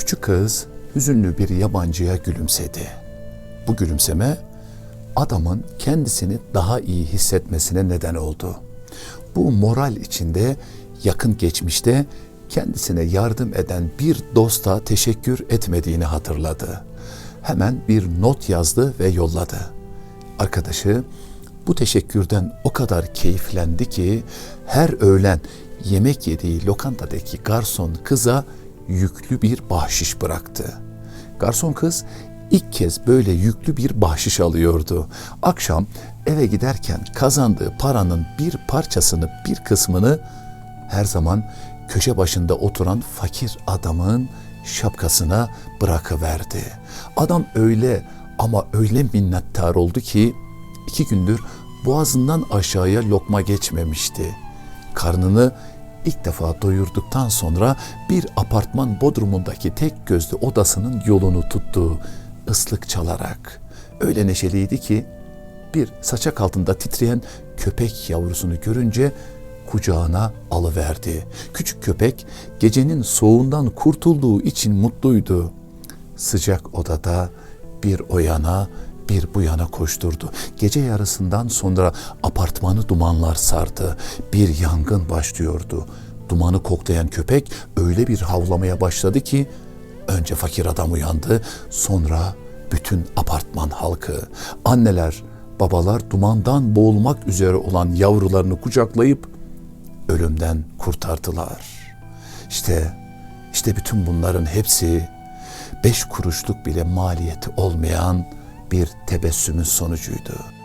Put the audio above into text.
Küçük kız hüzünlü bir yabancıya gülümsedi. Bu gülümseme adamın kendisini daha iyi hissetmesine neden oldu. Bu moral içinde yakın geçmişte kendisine yardım eden bir dosta teşekkür etmediğini hatırladı. Hemen bir not yazdı ve yolladı. Arkadaşı bu teşekkürden o kadar keyiflendi ki her öğlen yemek yediği lokantadaki garson kıza yüklü bir bahşiş bıraktı. Garson kız ilk kez böyle yüklü bir bahşiş alıyordu. Akşam eve giderken kazandığı paranın bir parçasını, bir kısmını her zaman köşe başında oturan fakir adamın şapkasına bırakıverdi. Adam öyle ama öyle minnettar oldu ki iki gündür boğazından aşağıya lokma geçmemişti. Karnını ilk defa doyurduktan sonra bir apartman bodrumundaki tek gözlü odasının yolunu tuttu ıslık çalarak. Öyle neşeliydi ki bir saçak altında titreyen köpek yavrusunu görünce kucağına alıverdi. Küçük köpek gecenin soğuğundan kurtulduğu için mutluydu. Sıcak odada bir o yana bir bu yana koşturdu. Gece yarısından sonra apartmanı dumanlar sardı. Bir yangın başlıyordu. Dumanı koklayan köpek öyle bir havlamaya başladı ki önce fakir adam uyandı, sonra bütün apartman halkı, anneler, babalar dumandan boğulmak üzere olan yavrularını kucaklayıp ölümden kurtardılar. İşte işte bütün bunların hepsi beş kuruşluk bile maliyeti olmayan bir tebessümün sonucuydu.